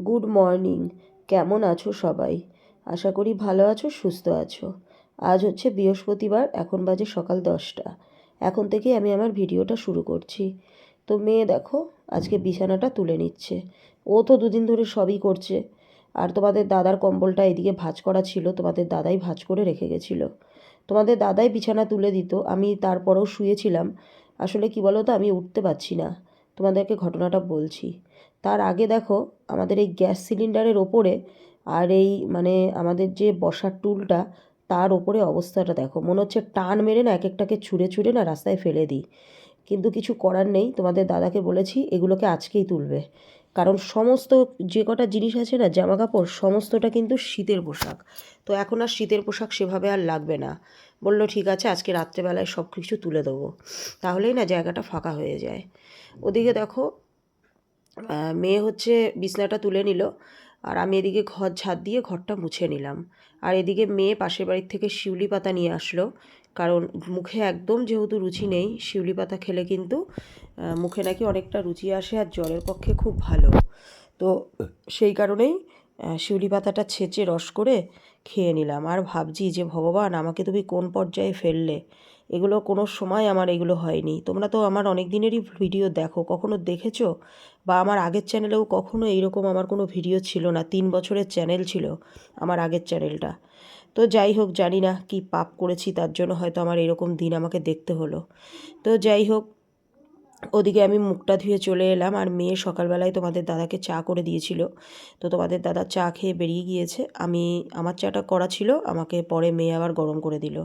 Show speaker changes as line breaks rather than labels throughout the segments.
Good morning. কেমন আছো সবাই? আশা করি ভালো আছো, সুস্থ আছো। আজ হচ্ছে বৃহস্পতিবার, এখন বাজে সকাল দশটা। এখন থেকে আমি আমার ভিডিওটা শুরু করছি। তো মেয়ে দেখো, আজকে বিছানাটা তুলে নিচ্ছে। ও তো দুদিন ধরে সবই করছে। আর তোমাদের দাদার কম্বলটা এদিকে ভাঁজ করা ছিল, তোমাদের দাদাই ভাঁজ করে রেখে গেছিল। তোমাদের দাদাই বিছানা তুলে দিত, আমি তারপরেও শুয়েছিলাম। আসলে কি বলো তো আমি উঠতে পারছি না। তোমাদেরকে ঘটনাটা বলছি। তার আগে দেখো, আমাদের এই গ্যাস সিলিন্ডারের ওপরে আর এই মানে আমাদের যে বসার টুলটা, তার ওপরে অবস্থাটা দেখো। মনে হচ্ছে টান মেরে না এক একটাকে ছুঁড়ে ছুঁড়ে না রাস্তায় ফেলে দিই। কিন্তু কিছু করার নেই, তোমাদের দাদাকে বলেছি এগুলোকে আজকেই তুলবে। কারণ সমস্ত যে কটা জিনিস আছে না জামা কাপড় সমস্তটা কিন্তু শীতের পোশাক। তো এখন আর শীতের পোশাক সেভাবে আর লাগবে না। বলল, ঠিক আছে, আজকে রাত্রেবেলায় সব কিছু তুলে দেবো। তাহলেই না জায়গাটা ফাঁকা হয়ে যায়। ওদিকে দেখো মেয়ে হচ্ছে বিছনাটা তুলে নিল, আর আমি এদিকে ঘর ঝাঁট দিয়ে ঘরটা মুছে নিলাম। আর এদিকে মেয়ে পাশের বাড়ির থেকে শিউলি পাতা নিয়ে আসলো, কারণ মুখে একদম যেহেতু রুচি নেই, শিউলি পাতা খেলে কিন্তু মুখে নাকি অনেকটা রুচি আসে আর জলের পক্ষে খুব ভালো। তো সেই কারণেই শিউলি পাতাটা ছেঁচে রস করে খেয়ে নিলাম। আর ভাবছি যে, ভগবান, আমাকে তুমি কোন পর্যায়ে ফেললে? এগুলো কোনো সময় আমার এগুলো হয়নি। তোমরা তো আমার অনেক দিনেরই ভিডিও দেখো, কখনো দেখেছ? বা আমার আগের চ্যানেলেও কখনো এইরকম আমার কোনো ভিডিও ছিল না, তিন বছরের চ্যানেল ছিল আমার আগের চ্যানেলটা। তো যাই হোক, জানি না কি পাপ করেছি, তার জন্য হয়তো আমার এরকম দিন আমাকে দেখতে হলো। তো যাই হোক ওদিকে আমি মুখটা ধুয়ে চলে এলাম আর মেয়ে সকালবেলায় তোমাদের দাদাকে চা করে দিয়েছিল। তো তোমাদের দাদা চা খেয়ে বেরিয়ে গিয়েছে। আমি, আমার চাটা করা ছিল, আমাকে পরে মেয়ে আবার গরম করে দিল।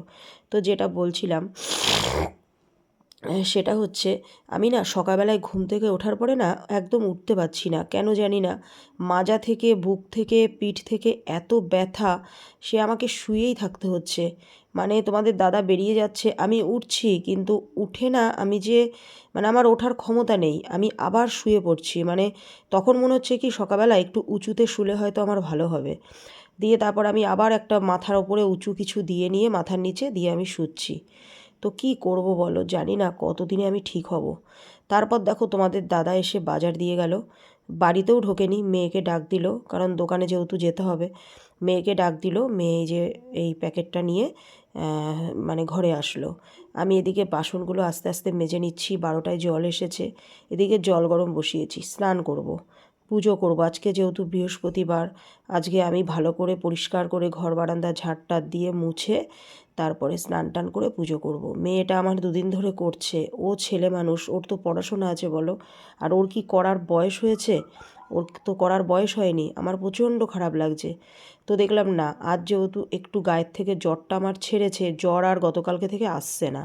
তো যেটা বলছিলাম সেটা হচ্ছে, আমি না সকালবেলায় ঘুম থেকে ওঠার পরে না একদম উঠতে পারছি না। কেন জানি না, মাজা থেকে, বুক থেকে, পিঠ থেকে এত ব্যথা, সে আমাকে শুয়েই থাকতে হচ্ছে। মানে তোমাদের দাদা বেরিয়ে যাচ্ছে, আমি উঠছি, কিন্তু উঠে না আমি যে মানে আমার ওঠার ক্ষমতা নেই, আমি আবার শুয়ে পড়ছি। মানে তখন মনে হচ্ছে কি সকালবেলা একটু উঁচুতে শুলে হয়তো আমার ভালো হবে। দিয়ে তারপর আমি আবার একটা মাথার ওপরে উঁচু কিছু দিয়ে নিয়ে মাথার নিচে দিয়ে আমি শুচ্ছি। তো কি করব বলো? জানি না কতদিনে আমি ঠিক হব। তারপর দেখো তোমাদের দাদা এসে বাজার দিয়ে গেল। বাড়িতেও ঢোকেনি, মেয়েকে ডাক দিল। কারণ দোকানে যেহেতু যেতে হবে, মেয়েকে ডাক দিল, মেয়ে যে এই প্যাকেটটা নিয়ে মানে ঘরে আসলো। আমি এদিকে বাসনগুলো আস্তে আস্তে মেজে নিচ্ছি, বারোটায় জল এসেছে। এদিকে জল গরম বসিয়েছি, স্নান করব। পুজো করব। আজকে যেহেতু বৃহস্পতিবার, আজকে আমি ভালো করে পরিষ্কার করে ঘর বারান্দা ঝাড়টার দিয়ে মুছে তারপরে স্নান টান করে পুজো করব। মেয়েটা আমার দুদিন ধরে করছে। ও ছেলে মানুষ, ওর তো পড়াশোনা আছে বলো। আর ওর কি করার বয়স হয়েছে? ওর তো করার বয়স হয়নি। আমার প্রচণ্ড খারাপ লাগছে। তো দেখলাম না, আজ যেহেতু একটু গায়ের থেকে জ্বরটা আমার ছেড়েছে, জ্বর আর গতকালকে থেকে আসছে না।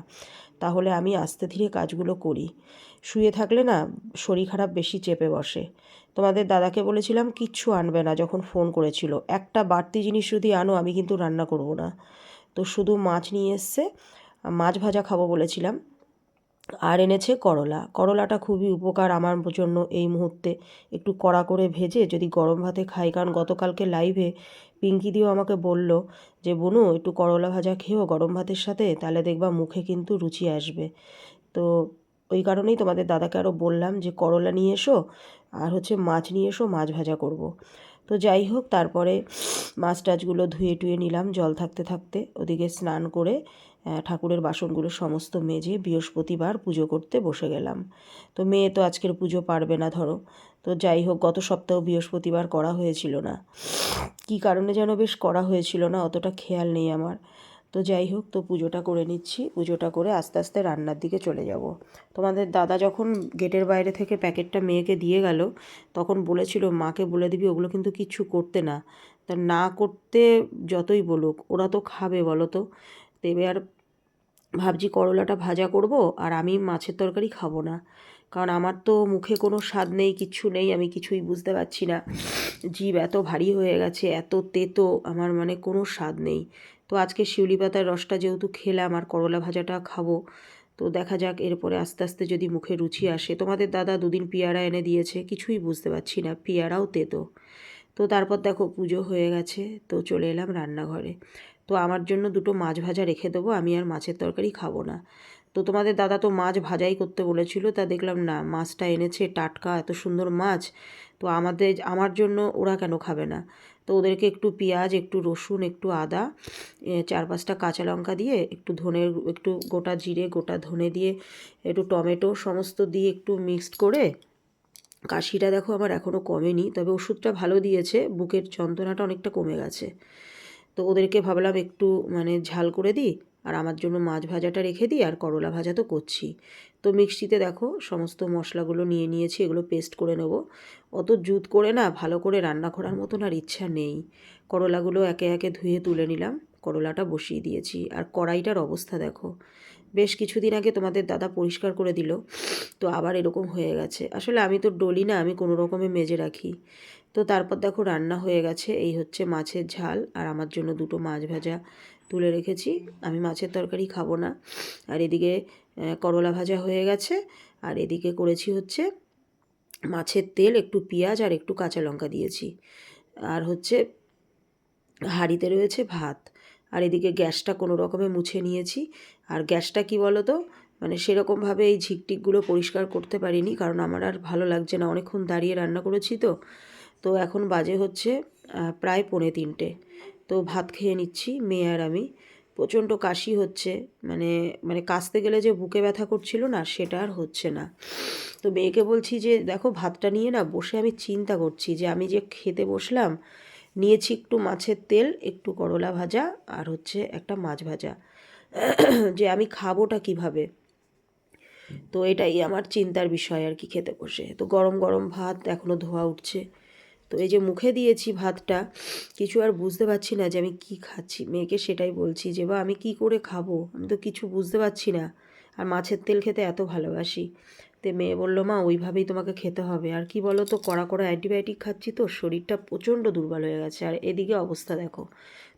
তাহলে আমি আস্তে ধীরে কাজগুলো করি। শুয়ে থাকলে না, শরীর খারাপ বেশি চেপে বসে। তোমাদের দাদাকে বলেছিলাম, কিচ্ছু আনবে না, যখন ফোন করেছিল। একটা বাড়তি জিনিস যদি আনো, আমি কিন্তু রান্না করব না। তো শুধু মাছ নিয়ে এসছে, মাছ ভাজা খাব বলেছিলাম। আর এনেছে করলা। করলাটা খুবই উপকার আমার জন্য এই মুহূর্তে। একটু কড়া করে ভেজে যদি গরম ভাতে খাই, কারণ গতকালকে লাইভে পিঙ্কি দিও আমাকে বলল যে, বনু, একটু করলা ভাজা খেয়েও গরম ভাতের সাথে তাহলে দেখবা মুখে কিন্তু রুচি আসবে তো ওই কারণেই তোমাদের দাদাকে আরও বললাম যে, করলা নিয়ে এসো আর হচ্ছে মাছ নিয়ে এসো, মাছ ভাজা করব। তো যাই হোক, তারপরে মাছ টাছগুলো ধুয়ে টুয়ে নিলাম জল থাকতে থাকতে। ওদিকে স্নান করে ঠাকুরের বাসনগুলো সমস্ত মেজে বৃহস্পতিবার পুজো করতে বসে গেলাম। তো মেয়ে তো আজকের পুজো পারবে না, ধরো। তো যাই হোক, গত সপ্তাহ বৃহস্পতিবার করা হয়েছিল না। কি কারণে যেন বেশ করা হয়েছিল না, অতটা খেয়াল নেই আমার। তো যাই হোক, তো পুজোটা করে নিচ্ছি। পুজোটা করে আস্তে আস্তে রান্নার দিকে চলে যাব। তোমাদের দাদা যখন গেটের বাইরে থেকে প্যাকেটটা মেয়েকে দিয়ে গেল, তখন বলেছিল, মাকে বলে দিবি, ওগুলো কিন্তু কিচ্ছু করতে না। তা না করতে যতই বলুক, ওরা তো খাবে, বলো তো। দেবে আর ভাবছি করলাটা ভাজা করব, আর আমি মাছের তরকারি খাব না। কারণ আমার তো মুখে কোনো স্বাদ নেই, কিচ্ছু নেই, আমি কিছুই বুঝতে পারছি না। জীব এত ভারী হয়ে গেছে, এত তেতো, আমার মানে কোনো স্বাদ নেই। তো আজকে শিউলি পাতার রসটা যেহেতু খেলাম আর করলা ভাজাটা খাব, তো দেখা যাক এরপরে আস্তে আস্তে যদি মুখে রুচি আসে। তোমাদের দাদা দুদিন পিয়ারা এনে দিয়েছে, কিছুই বুঝতে পারছি না, পিয়ারাও তেতো। তো তারপর দেখো পুজো হয়ে গেছে, তো চলে এলাম রান্নাঘরে। তো আমার জন্য দুটো মাছ ভাজা রেখে দেবো, আমি আর মাছের তরকারি খাব না। তো তোমাদের দাদা তো মাছ ভাজাই করতে বলেছিল, তা দেখলাম না, মাছটা এনেছে টাটকা, এত সুন্দর মাছ, তো আমাদের, আমার জন্য ওরা কেন খাবে না? তো ওদেরকে একটু পেঁয়াজ, একটু রসুন, একটু আদা চার পাঁচটা কাঁচা লঙ্কা দিয়ে একটু ধনের একটু গোটা জিরে, গোটা ধনে দিয়ে একটু টমেটো সমস্ত দিয়ে একটু মিক্সড করে কাশিটা দেখো আমার এখনও কমেনি, তবে ওষুধটা ভালো দিয়েছে, বুকের যন্ত্রণাটা অনেকটা কমে গেছে। তো ওদেরকে ভাবলাম একটু মানে ঝাল করে দিই আর আমার জন্য মাছ ভাজাটা রেখে দিই, আর করলা ভাজা তো করছি। তো মিক্সিতে দেখো, সমস্ত মশলাগুলো নিয়ে নিয়েছি, এগুলো পেস্ট করে নেব। অত জুত করে না, ভালো করে রান্না করার মতন আর ইচ্ছা নেই। করলাগুলো একে একে ধুয়ে তুলে নিলাম, করলাটা বসিয়ে দিয়েছি। আর কড়াইটার অবস্থা দেখো, বেশ কিছুদিন আগে তোমাদের দাদা পরিষ্কার করে দিল, তো আবার এরকম হয়ে গেছে। আসলে আমি তো ডলি না, আমি কোনো রকমে মেজে রাখি। তো তারপর দেখো রান্না হয়ে গেছে, এই হচ্ছে মাছের ঝাল, আর আমার জন্য দুটো মাছ ভাজা। তুলে রেখেছি। আমি মাছের তরকারি খাব না। আর এদিকে করলা ভাজা হয়ে গেছে। আর এদিকে করেছি হচ্ছে মাছের তেল, একটু পেঁয়াজ আর একটু কাঁচা লঙ্কা দিয়েছি। আর হচ্ছে হাঁড়িতে রয়েছে ভাত। আর এদিকে গ্যাসটা কোনো রকমে মুছে নিয়েছি। আর গ্যাসটা কি বলো তো মানে সেরকমভাবে এই ঝিকটিকগুলো পরিষ্কার করতে পারিনি, কারণ আমার আর ভালো লাগছে না। অনেকক্ষণ দাঁড়িয়ে রান্না করেছি তো। তো এখন বাজে হচ্ছে প্রায় পৌনে তিনটে। তো ভাত খেয়ে নিচ্ছি, মেয়ে আর আমি। প্রচণ্ড কাশি হচ্ছে মানে মানে কাশতে গেলে যে বুকে ব্যথা করছিল না, সেটা আর হচ্ছে না। তো মেয়েকে বলছি যে, দেখো, ভাতটা নিয়ে না বসে আমি চিন্তা করছি যে, আমি যে খেতে বসলাম, নিয়েছি একটু মাছের তেল, একটু করলা ভাজা আর হচ্ছে একটা মাছ ভাজা। যে আমি খাবোটা কীভাবে? তো এটাই আমার চিন্তার বিষয় আর কি খেতে বসে। তো গরম গরম ভাত এখনও ধোয়া উঠছে। তো এই যে মুখে দিয়েছি ভাতটা, কিছু আর বুঝতে পারছি না যে আমি কি খাচ্ছি। মেয়েকে সেটাই বলছি যে, বা, আমি কি করে খাব? আমি তো কিছু বুঝতে পারছি না। আর মাছের তেল খেতে এত ভালোবাসি। তে মেয়ে বলল, মা, ওইভাবেই তোমাকে খেতে হবে। আর কি বলো তো কড়া কড়া অ্যান্টিবায়োটিক খাচ্ছি তো, শরীরটা প্রচণ্ড দুর্বল হয়ে গেছে। আর এদিকে অবস্থা দেখো,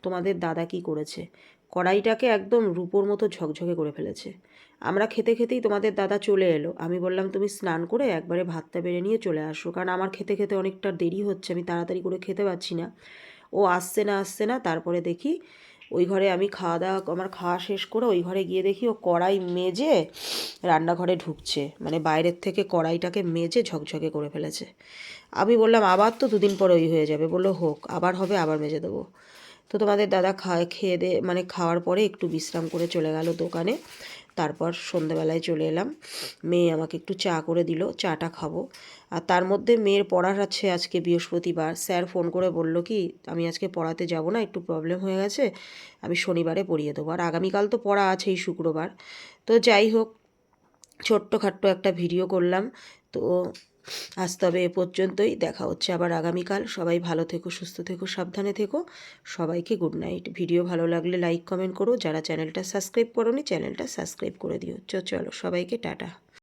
তোমাদের দাদা কি করেছে? কড়াইটাকে একদম রূপোর মতো ঝকঝকে করে ফেলেছে। আমরা খেতে খেতেই তোমাদের দাদা চলে এলো। আমি বললাম, তুমি স্নান করে একবারে ভাতটা বেড়ে নিয়ে চলে আসো, কারণ আমার খেতে খেতে অনেকটা দেরি হচ্ছে, আমি তাড়াতাড়ি করে খেতে পারছি না। ও আসছে না আসছে না, তারপরে দেখি ওই ঘরে আমি খাওয়া দাওয়া, আমার খাওয়া শেষ করে ওই ঘরে গিয়ে দেখি ও কড়াই মেজে রান্নাঘরে ঢুকছে মানে বাইরের থেকে কড়াইটাকে মেজে ঝকঝকে করে ফেলেছে। আমি বললাম, আবার তো দুদিন পরে ওই হয়ে যাবে। বলল, হোক, আবার হবে, আবার মেজে দেবো। তো তোমাদের দাদা খায়, খেয়ে দে মানে খাওয়ার পরে একটু বিশ্রাম করে চলে গেল দোকানে। তারপর সন্ধেবেলায় চলে এলাম। মেয়ে আমাকে একটু চা করে দিল, চাটা খাব। আর তার মধ্যে মেয়ের পড়ার আছে আজকে বৃহস্পতিবার। স্যার ফোন করে বলল কি, আমি আজকে পড়াতে যাব না, একটু প্রবলেম হয়ে গেছে, আমি শনিবারে পড়িয়ে দেবো। আর আগামীকাল তো পড়া আছেই শুক্রবার। তো যাই হোক, ছোট্টখাট্ট একটা ভিডিও করলাম। তো আজ তবে এ পর্যন্তই। দেখা হচ্ছে আবার আগামীকাল। সবাই ভালো থেকো, সুস্থ থেকো, সাবধানে থেকো। সবাইকে গুড নাইট ভিডিও ভালো লাগলে লাইক কমেন্ট করো। যারা চ্যানেলটা সাবস্ক্রাইব করোনি চ্যানেলটা সাবস্ক্রাইব করে দিও। চলো সবাইকে টাটা।